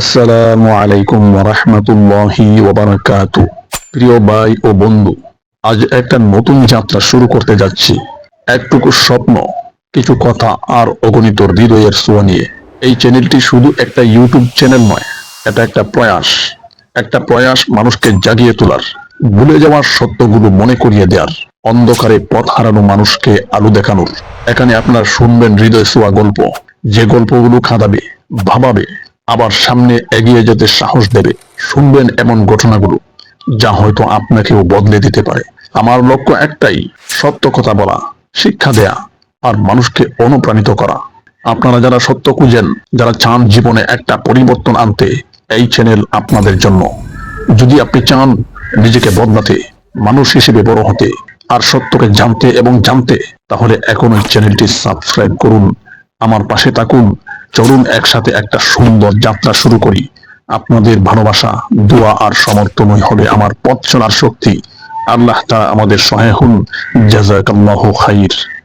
আসসালামু আলাইকুম রহমতুল্লাহি ওবারাকাতু প্রিয় ভাই ও বন্ধু, আজ একটা নতুন যাত্রা শুরু করতে যাচ্ছি। একটুকু স্বপ্ন, কিছু কথা আর অগণিত হৃদয়ের ছোঁয়া নিয়ে। এই চ্যানেলটি শুধু একটা ইউটিউব চ্যানেল নয়, এটা একটা প্রয়াস। একটা প্রয়াস মানুষকে জাগিয়ে তোলার, ভুলে যাওয়ার সত্যগুলো মনে করিয়ে দেওয়ার, অন্ধকারে পথ হারানো মানুষকে আলো দেখানোর। এখানে আপনারা শুনবেন হৃদয় ছোঁয়া গল্প। যে গল্পগুলো খাদাবে, ভাবাবে আবার সামনে এগিয়ে যেতে সাহস দেবে। শুনবেন এমন ঘটনাগুলো, যা হয়তো আপনাকেও বদলে দিতে পারে। আমার লক্ষ্য একটাই, সত্য কথা বলা, শিক্ষা দেয়া, আর মানুষকে অনুপ্রাণিত করা। আপনারা যারা সত্য খুঁজেন, যারা চান জীবনে একটা পরিবর্তন আনতে, এই চ্যানেল আপনাদের জন্য। যদি আপনি চান নিজেকে বদলাতে, মানুষ হিসেবে বড় হতে, আর সত্যকে জানতে এবং জানতে, তাহলে এখন ওই চ্যানেলটি সাবস্ক্রাইব করুন। আমার পাশে থাকুন। চলুন একসাথে একটা সুন্দর যাত্রা শুরু করি। আপনাদের ভালোবাসা, দোয়া আর সমর্থনই হবে আমার পথ চলার শক্তি। আল্লাহ তা আমাদের সহায় হন। জাজাকাল্লাহ খাইর।